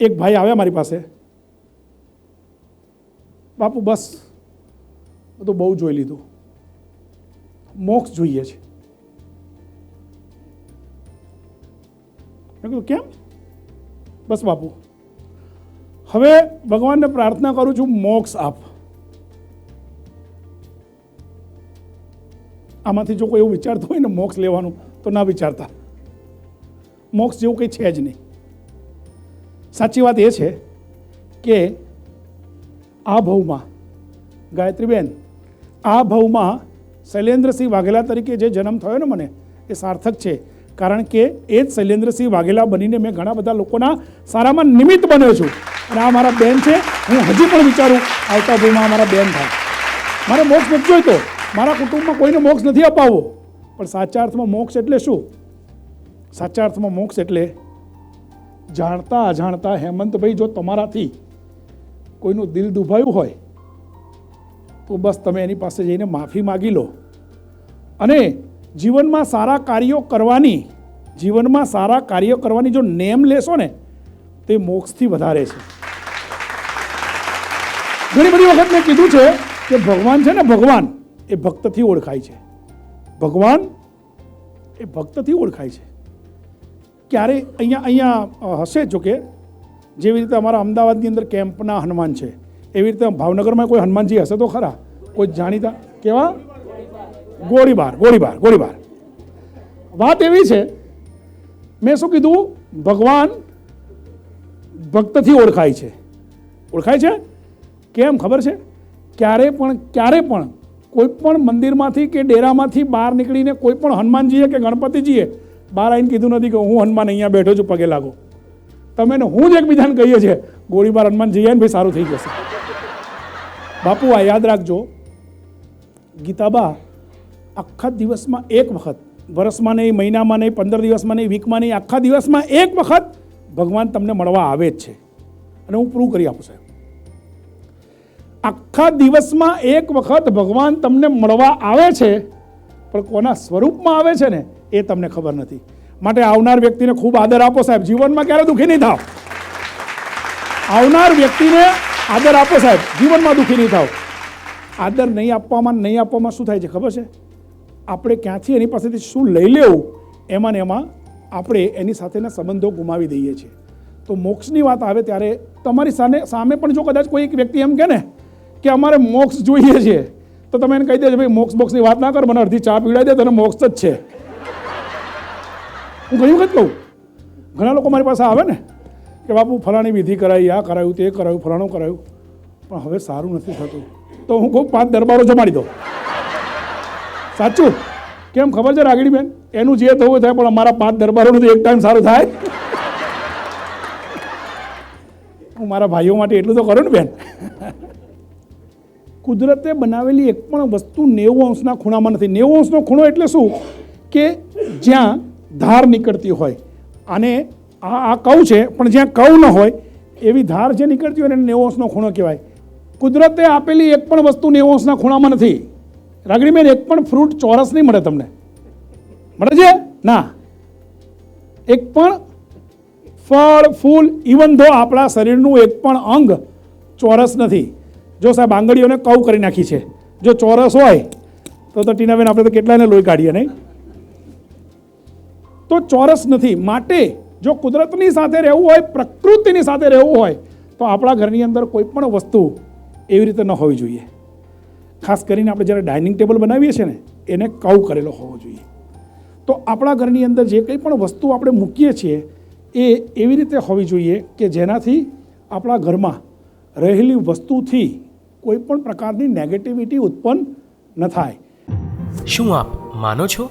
એક ભાઈ આવ્યા મારી પાસે. બાપુ, બસ. બધું બહુ જોઈ લીધું. મોક્ષ જોઈએ છે. કેમ? બસ બાપુ, હવે ભગવાનને પ્રાર્થના કરું છું, મોક્ષ આપ. આમાંથી જો કોઈ એવું વિચારતું હોય ને, મોક્ષ લેવાનું, તો ના વિચારતા. મોક્ષ જેવું કંઈ છે જ નહીં. સાચી વાત એ છે કે આ ભવમાં ગાયત્રીબેન, આ ભવમાં શૈલેન્દ્રસિંહ વાઘેલા તરીકે જે જન્મ થયો ને મને, એ સાર્થક છે. કારણ કે એ જ શૈલેન્દ્રસિંહ વાઘેલા બનીને મેં ઘણા બધા લોકોના સારામાં નિમિત્ત બન્યો છું. અને આ મારા બેન છે, હું હજી પણ વિચારું આવતા ભવમાં મારા બેન થાય. મારે મોક્ષ નથી જોઈતો. મારા કુટુંબમાં કોઈને મોક્ષ નથી અપાવવો. પણ સાચા અર્થમાં મોક્ષ એટલે શું? સાચા અર્થમાં મોક્ષ એટલે જાણતા અજાણતા હેમંતભાઈ જો તમારાથી કોઈનું દિલ દુભાયું હોય, તો બસ તમે એની પાસે જઈને માફી માગી લો. અને જીવનમાં સારા કાર્યો કરવાની, જીવનમાં સારા કાર્યો કરવાની જો નેમ લેશો ને, તે મોક્ષથી વધારે છે. ઘણી બધી વખત મેં કીધું છે કે ભગવાન છે ને, ભગવાન એ ભક્તથી ઓળખાય છે. ભગવાન એ ભક્તથી ઓળખાય છે. ક્યારે અહીંયા અહીંયા હશે જો કે. જેવી રીતે અમારા અમદાવાદની અંદર કેમ્પના હનુમાન છે. એવી રીતે ભાવનગરમાં કોઈ હનુમાનજી હશે તો ખરા. કોઈ જાણીતા કેવા? ગોળીબાર ગોળીબાર ગોળીબાર. વાત એવી છે, મેં શું કીધું? ભગવાન ભક્તથી ઓળખાય છે. ઓળખાય છે? કેમ? ખબર છે? ક્યારે પણ ક્યારે પણ કોઈ પણ મંદિરમાંથી કે ડેરામાંથી બહાર નીકળીને કોઈ પણ હનુમાનજીએ કે ગણપતિજીએ બહાર આવીને કીધું નથી કે હું હનુમાન અહીંયા બેઠો છું, પગે લાગો. તમે હું જ એકબીજાને કહીએ છીએ, ગોળીબાર હનુમાન જઈએ ને ભાઈ સારું થઈ જશે. બાપુ, આ યાદ રાખજો, ગીતાબા આખા દિવસમાં એક વખત વર્ષમાં નહીં, મહિનામાં નહીં, પંદર દિવસમાં નહીં, વીકમાં નહીં, આખા દિવસમાં એક વખત ભગવાન તમને મળવા આવે જ છે. અને હું પ્રૂવ કરી આપું સાહેબ. આખા દિવસમાં એક વખત ભગવાન તમને મળવા આવે છે, પણ કોના સ્વરૂપમાં આવે છે ને એ તમને ખબર નથી. માટે આવનાર વ્યક્તિને ખૂબ આદર આપો સાહેબ. જીવનમાં ક્યારે દુઃખી નહીં થાવ. આવનાર વ્યક્તિને આદર આપો સાહેબ. જીવનમાં દુઃખી નહીં થાવ. આદર નહીં આપવામાં નહીં આપવામાં શું થાય છે ખબર છે? આપણે ક્યાંથી એની પાસેથી શું લઈ લેવું, એમાં ને એમાં આપણે એની સાથેના સંબંધો ગુમાવી દઈએ છીએ. તો મોક્ષની વાત આવે ત્યારે તમારી સામે સામે પણ જો કદાચ કોઈ એક વ્યક્તિ એમ કહે ને કે અમારે મોક્ષ જોઈએ છે, તો તમે એને કહી દેજો, ભાઈ, મોક્ષ બોક્સની વાત ના કર, મને અડધી ચા પીવડાવી દે, તને મોક્ષ જ છે. હું ઘણી વખત કહું. ઘણા લોકો મારી પાસે આવે ને કે બાપુ ફલાણી વિધિ કરાવી આ કરાયું, તે કરાયું, ફલાણું કરાયું. પણ હવે સારું નથી થતું. તો હું કહું પાંચ દરબારો જમાડી દો સાચું? કેમ ખબર છે રાગડી બેન એનું જે થવું થાય, પણ અમારા પાંચ દરબારોનું તો એક ટાઈમ સારું થાય. હું મારા ભાઈઓ માટે એટલું તો કરું ને બેન. કુદરતે બનાવેલી એક પણ વસ્તુ નેવું અંશના ખૂણામાં નથી. નેવું અંશનો ખૂણો એટલે શું? કે જ્યાં ધાર નીકળતી હોય. અને આ આ કવ છે, પણ જ્યાં કવ ન હોય, એવી ધાર જે નીકળતી હોય એને નેવું ખૂણો કહેવાય. કુદરતે આપેલી એક પણ વસ્તુ નેવું ખૂણામાં નથી. રાગડીબેન એક પણ ફ્રૂટ ચોરસ નહીં મળે તમને. મળે છે? ના. એક પણ ફળ, ફૂલ ઇવન ધો આપણા શરીરનું એક પણ અંગ ચોરસ નથી. જો સાહેબ, આંગળીઓને કવ કરી નાખી છે. જો ચોરસ હોય, તો તો ટીનાબેન આપણે તો કેટલાને લોહી કાઢીએ નહીં? તો ચોરસ નથી. માટે જો કુદરતની સાથે રહેવું હોય, પ્રકૃતિની સાથે રહેવું હોય, તો આપણા ઘરની અંદર કોઈ પણ વસ્તુ એવી રીતે ન હોવી જોઈએ. ખાસ કરીને આપણે જ્યારે ડાઇનિંગ ટેબલ બનાવીએ છીએ ને, એને કવ કરેલો હોવો જોઈએ. તો આપણા ઘરની અંદર જે કંઈ પણ વસ્તુ આપણે મૂકીએ છીએ, એ એવી રીતે હોવી જોઈએ કે જેનાથી આપણા ઘરમાં રહેલી વસ્તુથી કોઈ પણ પ્રકારની નેગેટિવિટી ઉત્પન્ન ન થાય. શું આપ માનો છો?